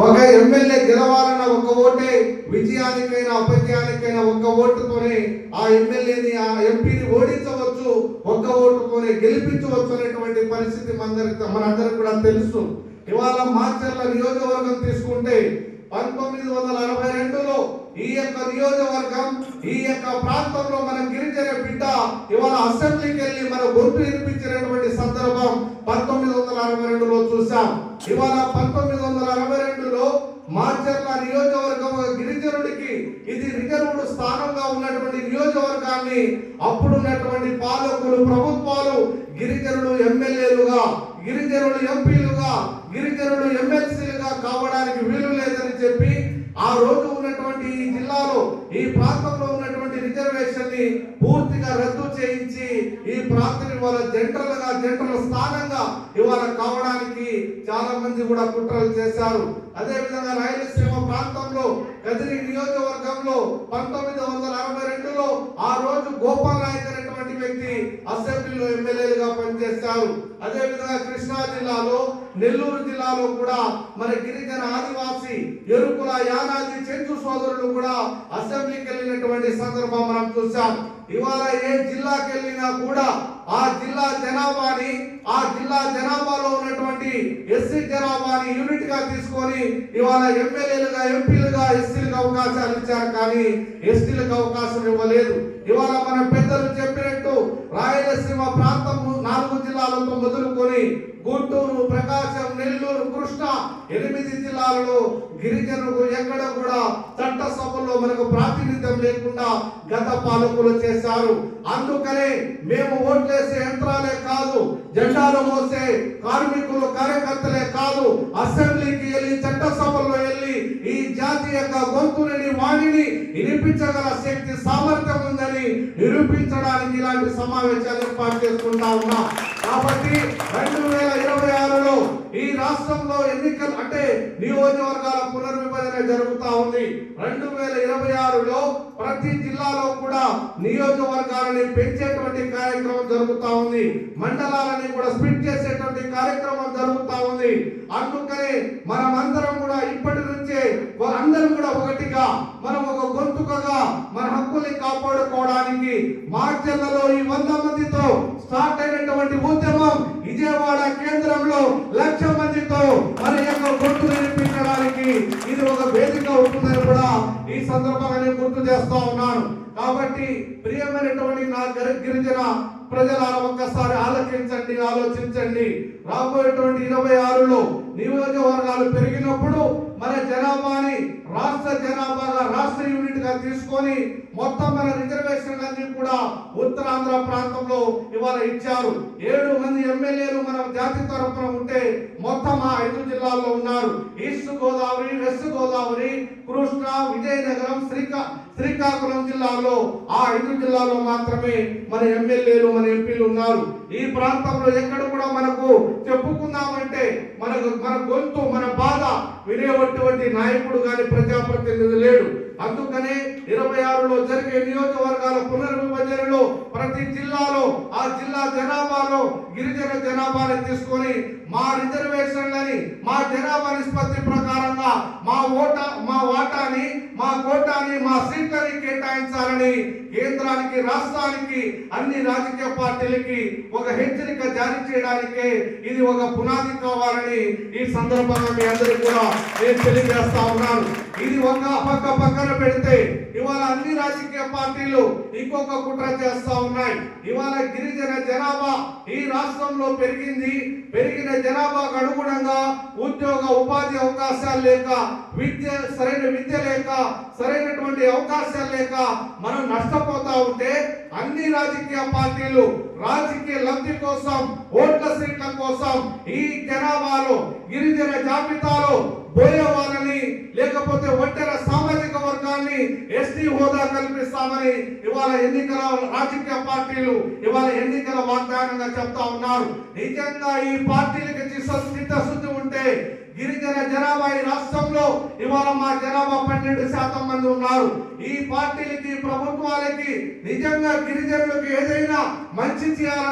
ఒక ఎమ్మెల్యే గెలవాలన్న ఒక ఓటే విజయానికైనా అపజయానికైనా ఒక్క ఓటుతోనే ఆ ఎమ్మెల్యేని ఆ ఎంపీని ఓడించవచ్చు ఒక్క ఓటుతోనే గెలిపించవచ్చు అనేటువంటి పరిస్థితి మనందరికి మనందరికి కూడా తెలుసు. ఇవాళ మార్చర్ల నియోజకవర్గం తీసుకుంటే పంతొమ్మిది వందల అరవై రెండులో ఈ యొక్క నియోజకవర్గం ఈ యొక్క ప్రాంతంలో మన గిరిజన బిడ్డ ఇవాళ అసెంబ్లీకి వెళ్ళి మన గుర్తు వినిపించినటువంటి సందర్భం పంతొమ్మిది వందల అరవై రెండులో చూసాం ఇవాళ పంతొమ్మిది వందల అరవై రెండులో మార్చర్ల నియోజకవర్గం గిరిజనుడికి ఇది రిజర్వుడు స్థానంగా ఉన్నటువంటి నియోజకవర్గాన్ని అప్పుడున్నటువంటి పాలకులు ప్రభుత్వాలు గిరిజనులు ఎమ్మెల్యేలుగా గిరిజనులు ఎంపీలుగా గిరిజనులు ఎమ్మెల్సీలుగా కావడానికి వీలు లేదని ఉన్నటువంటి ఈ జిల్లాలో ఈ ప్రాంతంలో ఉన్నటువంటి రిజర్వేషన్ని పూర్తిగా రద్దు చేయించి ఈ ప్రాంతం ఇవాళ జంటలుగా జంటల స్థానంగా ఇవాళ కావడానికి చాలా మంది కూడా కుట్రలు చేశారు. అదే విధంగా రాయలసీమ ప్రాంతంలో కదిరి నియోజకవర్గంలో పంతొమ్మిది వందల అరవై రెండులో ఆ రోజు గోపాల్ నాయక్ అనేటువంటి వ్యక్తి అసెంబ్లీలో ఎమ్మెల్యేలుగా పనిచేశారు. అదే విధంగా కృష్ణా జిల్లాలో నెల్లూరు జిల్లాలో కూడా మన గిరిజన ఆదివాసి ఎరుకుల యానాది చెంచు సోదరులు కూడా అసెంబ్లీకి వెళ్ళినటువంటి సందర్భం మనం చూసాం ఇవాళ ఏ జిల్లాకి వెళ్ళినా కూడా ఆ జిల్లా జనాభాని ఆ జిల్లా జనాభాలో ఉన్నటువంటి ఎస్సీ జనాభాని యూనిట్గా తీసుకొని ఇవాళ ఎమ్మెల్యేలుగా ఎంపీలుగా ఎస్సీలకు అవకాశాలు ఇచ్చారు కానీ ఎస్టీలకు అవకాశం ఇవ్వలేదు. ఇవాళ మన పెద్దలు చెప్పినట్టు రాయలసీమ ప్రాంతం నాలుగు జిల్లాలతో మొదలుకొని గుంటూరు ప్రకాశం నెల్లూరు కృష్ణ ఎనిమిది జిల్లాలలో గిరిజనులకు ఎక్కడ కూడా చట్ట సభలో మనకు ప్రాతినిధ్యం లేకుండా గత పాలకులు చేశారు. అందుకనే మేము ఓట్లేసే యంత్రాలే కాదు జెండాలు మోసే కార్మికులు కార్యకర్తలే కాదు అసెంబ్లీకి వెళ్ళి చట్టసభల్లో వెళ్ళి ఈ జాతి యొక్క గొంతుని వాణిని వినిపించగల శక్తి సామర్థ్యం ఉందని నిరూపించడానికి ఇలాంటి సమావేశాలు ఏర్పాటు చేసుకుంటా ఉన్నాం. కాబట్టి రెండు వేల రాష్ట్రంలో ఎన్నికలు అంటే నియోజకవర్గాల పునర్విభజన జరుగుతా ఉంది. రెండు వేల ఇరవై ఆరులో ప్రతి జిల్లాలో కూడా నియోజకవర్గాలని పెంచేటువంటి కార్యక్రమం జరుగుతా ఉంది. మండలాలని కూడా స్ప్లిట్ చేసేటువంటి కార్యక్రమం జరుగుతా ఉంది. అందుకనే మనం అందరం కూడా ఇప్పటి నుంచే అందరం కూడా ఒకటిగా మనం ఒక గొంతుకగా మన హక్కుల్ని కాపాడుకోవడానికి మార్చర్లలో ఈ వంద మందితో స్టార్ట్ అయినటువంటి ఉద్యమం విజయవాడ కేంద్రంలో లక్ష మందితో మన యొక్క గొంతు వినిపించడానికి ఇది ఒక వేదిక ఉంటుందని కూడా ఈ సందర్భంగా నేను గుర్తు చేస్తా ఉన్నాను. కాబట్టి ప్రియమైనటువంటి నా గిరిజన ప్రజల ఒక్కసారి ఆలోచించండి ఆలోచించండి. రాబోయేటువంటి ఇరవై ఆరులో నియోజకవర్గాలు పెరిగినప్పుడు మన జనాభాని రాష్ట్ర జనాభాగా రాష్ట్ర యూనిట్గా తీసుకొని మొత్తం మన రిజర్వేషన్లన్నీ కూడా ఉత్తరాంధ్ర ప్రాంతంలో ఇవాళ ఇచ్చారు. ఏడు మంది ఎమ్మెల్యేలు మన జాతి తరపున ఉంటే మొత్తం ఆ ఐదు జిల్లాల్లో ఉన్నారు. ఈస్ట్ గోదావరి గోదావరి కృష్ణా విజయనగరం శ్రీకా శ్రీకాకుళం జిల్లాలో ఆ ఐదు జిల్లాలో మాత్రమే మన ఎమ్మెల్యేలు మన ఎంపీలు ఉన్నారు. ఈ ప్రాంతంలో ఎక్కడ కూడా మనకు చెప్పుకుందామంటే మనకు మన గొంతు మన బాధ వినేటువంటి నాయకుడు కానీ ప్రజాప్రతినిధి లేడు. అందుకనే ఇరవై ఆరులో జరిగే నియోజకవర్గాల పునర్విభజనలో ప్రతి జిల్లాలో ఆ జిల్లా జనాభాలో గిరిజన జనాభాని తీసుకొని మా రిజర్వేషన్లని మా జనాభా నిష్పత్తి ప్రకారంగా ఓట మా వాటాని మా కోటాని మా సీట్లని కేటాయించాలని కేంద్రానికి రాష్ట్రానికి అన్ని రాజకీయ పార్టీలకి ఒక హెచ్చరిక జారీ చేయడానికే ఇది ఒక పునాది కావాలని ఈ సందర్భంగా మీ అందరికీ కూడా నేను తెలియజేస్తా ఉన్నాను. ఇది ఒక పక్క పక్కన పెడితే ఇవాళ అన్ని రాజకీయ పార్టీలు ఇంకొక కుట్ర చేస్తా ఉన్నాయి. ఇవాళ గిరిజన జనాభా ఈ రాష్ట్రంలో పెరిగింది. పెరిగిన జనాభాకు అనుగుణంగా ఉద్యోగ ఉపాధి అవకాశాలు లేక విద్య సరైన విద్య లేక సరైనటువంటి అవకాశాలు లేక మనం నష్టపోతా ఉంటే అన్ని రాజకీయ పార్టీలు రాజకీయ లబ్ధి కోసం ఓట్ల సీట్ల కోసం ఈ జనాభాలో గిరిజన జాబితాలో బోయే వాళ్ళని లేకపోతే ఒంటరి సామాజిక వర్గాన్ని ఎస్టీ హోదా కల్పిస్తామని ఇవాళ ఎన్నికల రాజకీయ పార్టీలు ఇవాళ ఎన్నికల వాగ్దానంగా చెప్తా ఉన్నారు. నిజంగా ఈ పార్టీలకు చిత్తశుద్ధి ఉంటే గిరిజన జనాభా ఇవాళ మా జనాభా పన్నెండు శాతం మంది ఉన్నారు. ఈ పార్టీలకి ప్రభుత్వాలకి నిజంగా గిరిజనులకు ఏదైనా మంచి చేయాలని